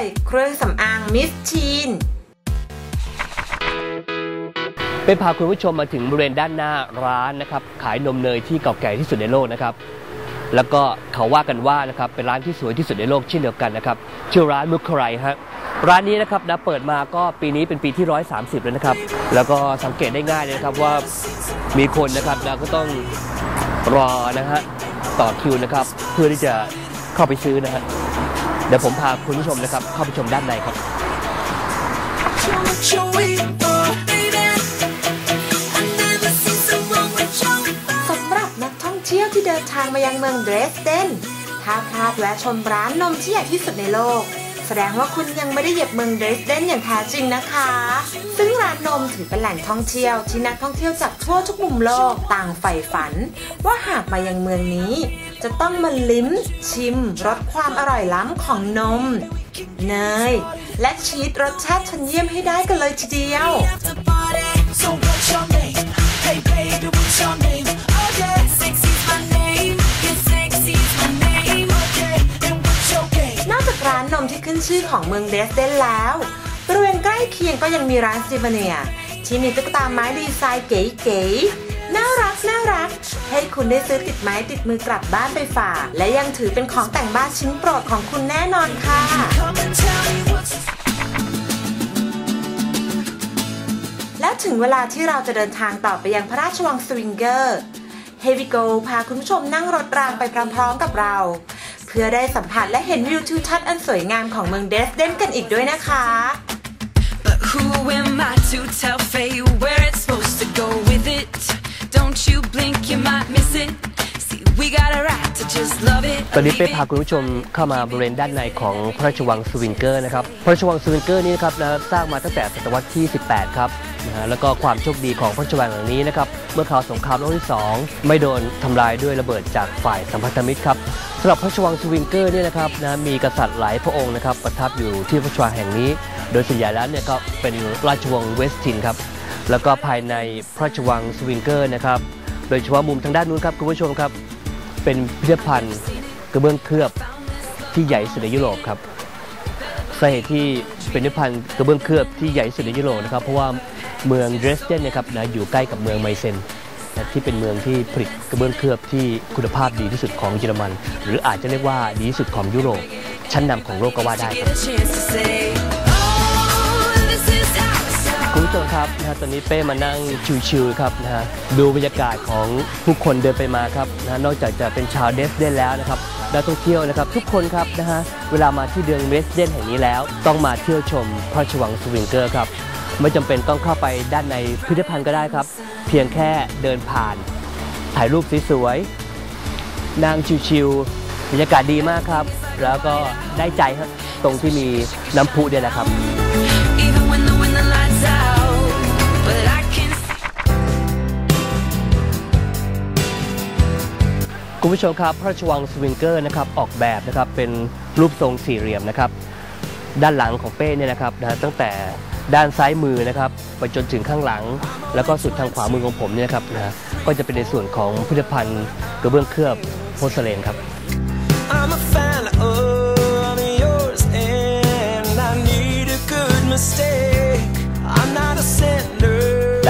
ย เครื่องสำอางมิสชีนไปพาคุณผู้ชมมาถึงบริเวณด้านหน้าร้านนะครับ ขายนมเนยที่เก่าแก่ที่สุดในโลกนะครับ แล้วก็เขาว่ากันว่านะครับเป็นร้านที่สวยที่สุดในโลกเช่นเดียวกันนะครับชื่อร้านมุคไรฮะร้านนี้นะครับนะเปิดมาก็ปีนี้เป็นปีที่ 130 แล้วนะครับ แล้วก็สังเกตได้ง่ายเลยนะครับว่ามีคนนะครับนะก็ต้องรอนะฮะต่อคิวนะครับ เพื่อที่จะเข้าไปซื้อนะฮะ เดี๋ยวผมพาคุณผู้ชมนะครับ เข้าไปชมด้านในครับ สำหรับนักท่องเที่ยวที่เดินทางมายังเมืองเดรสเดนถ้าพลาดแวะชมร้านนมที่ใหญ่ที่สุดในโลก แสดงว่าคุณยังไม่ได้เหยียบเมืองเดรสเดนอย่างแท้จริงนะคะ ซึ่งร้านนมถือเป็นแหล่งท่องเที่ยวที่นักท่องเที่ยวจากทั่วทุกมุมโลกต่างใฝ่ฝัน ว่าหากมายังเมืองนี้ จะต้องมาลิ้ม ชิมรสความอร่อยล้ำของนม เนย และชีสรสชาติชั้นเยี่ยมให้ได้กันเลยทีเดียว มที่ขึ้นชื่อของเมืองเดสเดนแล้วบริเวณใกล้เคียงก็ยังมีร้านซิบเนีย ที่มีตุ๊กตาไม้ดีไซน์เก๋ๆน่ารักน่ารัก ให้คุณได้ซื้อติดไม้ติดมือกลับบ้านไปฝาก และยังถือเป็นของแต่งบ้านชิ้นโปรดของคุณแน่นอนค่ะแล้วถึงเวลาที่เราจะเดินทางต่อไปยังพระราชวังสวิงเกอร์เฮวิโกพาคุณผู้ชมนั่งรถรางไปพร้อมๆกับเรา เพื่อได้สัมผัสและเห็นวิวทิวทัศน์อันสวยงามของเมืองเดสเดนกันอีกด้วยนะคะ But who am I to tell fate where it's supposed to go with it? Don't you blink, you might miss it. See, we got a right to just love. ตอนนี้เป้พาคุณผู้ชมเข้ามาบริเวณด้านในของพระราชวังสวิงเกอร์นะครับ พระราชวังสวิงเกอร์นี้นะครับนะสร้างมาตั้งแต่ศตวรรษที่ 18 ครับนะฮะแล้วก็ความโชคดีของพระราชวังหลังนี้นะครับ เมื่อคราวสงครามโลกที่ 2 ไม่โดนทำลายด้วยระเบิดจากฝ่ายสัมพันธมิตรครับสำหรับพระราชวังสวิงเกอร์เนี่ยนะครับนะมีกษัตริย์หลายพระองค์นะครับประทับอยู่ที่พระราชวังแห่งนี้ โดยส่วนใหญ่แล้วเนี่ยก็เป็นราชวงศ์เวสตินครับแล้วก็ภายในพระราชวังสวิงเกอร์นะครับโดยเฉพาะมุมทางด้านนู้นครับคุณผู้ชมครับเป็นพิพิธภัณฑ์ กระเบื้องเคลือบที่ใหญ่สุดในยุโรปครับสาเหตุที่เป็นพิพิธภัณฑ์กระเบื้องเคลือบที่ใหญ่สุดในยุโรปนะครับเพราะว่าเมืองเดรสเดนเนะครับนะอยู่ใกล้กับเมืองไมเซนที่เป็นเมืองที่ผลิตกระเบื้องเคลือบที่คุณภาพดีที่สุดของเยอรมัน หรืออาจจะเรียกว่าดีที่สุดของยุโรป ชั้นนำของโลกก็ว่าได้ครับคุณผู้ชมครับนะตอนนี้เป้มานั่งชิวๆครับนะฮะดูบรรยากาศของผู้คนเดินไปมาครับนะฮะนอกจากจะเป็นชาวเดสเดนแล้วนะครับ นักท่องเที่ยวนะครับทุกคนครับนะฮะเวลามาที่เดือนเมสเดนแห่งนี้แล้ว ต้องมาเที่ยวชมพระราชวังสวิงเกอร์ครับไม่จำเป็นต้องเข้าไปด้านในพิพิธภัณฑ์ก็ได้ครับ เพียงแค่เดินผ่าน ถ่ายรูปสวยๆนั่งชิวๆบรรยากาศดีมากครับ แล้วก็ได้ใจฮะตรงที่มีน้ำพุเนี่ยแหละครับ คุณผู้ชมครับ พระราชวังสวิงเกอร์นะครับออกแบบนะครับเป็นรูปทรงสี่เหลี่ยมนะครับด้านหลังของเป้เนี่ยนะครับนะตั้งแต่ด้านซ้ายมือนะครับไปจนถึงข้างหลัง แล้วก็สุดทางขวามือของผมเนี่ยนะครับนะก็จะเป็นในส่วนของพิพิธภัณฑ์กระเบื้องเคลือบโพสเลนครับ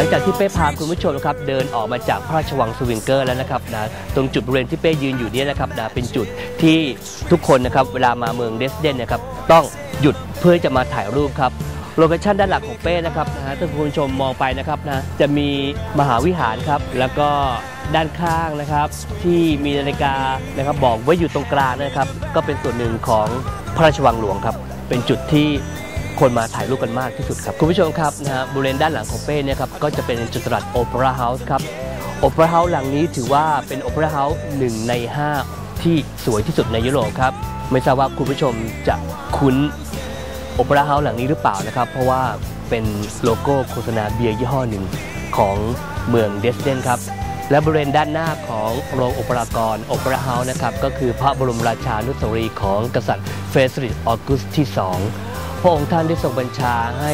ลังจากที่เป้พาคุณผู้ชมนะครับเดินออกมาจากพระราชวังสวิงเกอร์แล้วนะครับนะตรงจุดบริเวณที่เป้ยืนอยู่นี่นะครับนะเป็นจุดที่ทุกคนนะครับเวลามาเมืองเดสเดนนะครับต้องหยุดเพื่อจะมาถ่ายรูปครับโลเคชั่นด้านหลังของเป้นะครับนะฮะถ้าคุณผู้ชมมองไปนะครับนะจะมีมหาวิหารครับ แล้วก็ด้านข้างนะครับ ที่มีนาฬิกานะครับบอกไว่าอยู่ตรงกลางนะครับ ก็เป็นส่วนหนึ่งของพระราชวังหลวงครับ เป็นจุดที่ คนมาถ่ายรูปกันมากที่สุดครับ คุณผู้ชมครับนะฮะบริเวณด้านหลังของเป้เนี่ยครับก็จะเป็นจุดตลาดโอเปร่าเฮาส์ครับโอเปร่าเฮาส์หลังนี้ถือว่าเป็นโอเปร่าเฮาส์หนึ่งใน 5 ที่สวยที่สุดในยุโรปครับไม่ทราบว่าคุณผู้ชมจะคุ้นโอเปร่าเฮาส์หลังนี้หรือเปล่านะครับ เพราะว่าเป็นโลโก้โฆษณาเบียร์ยี่ห้อหนึ่งของเมืองเดสเดนครับและบริเวณด้านหน้าของโรงโอเปรากรโอเปร่าเฮาส์นะครับก็คือพระบรมราชานุสาวรีย์ของกษัตริย์เฟสริตออกุสที่ 2 พระองค์ท่านได้ทรงบัญชาให้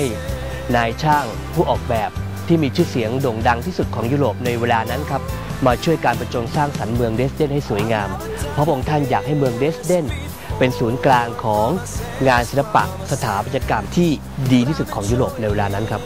นายช่างผู้ออกแบบที่มีชื่อเสียงโด่งดังที่สุดของยุโรปในเวลานั้นครับ มาช่วยการประจงสร้างสรรค์เมืองเดสเดนให้สวยงาม เพราะพระองค์ท่านอยากให้เมืองเดสเดนเป็นศูนย์กลางของงานศิลปะสถาปัตยกรรมที่ดีที่สุดของยุโรปในเวลานั้นครับ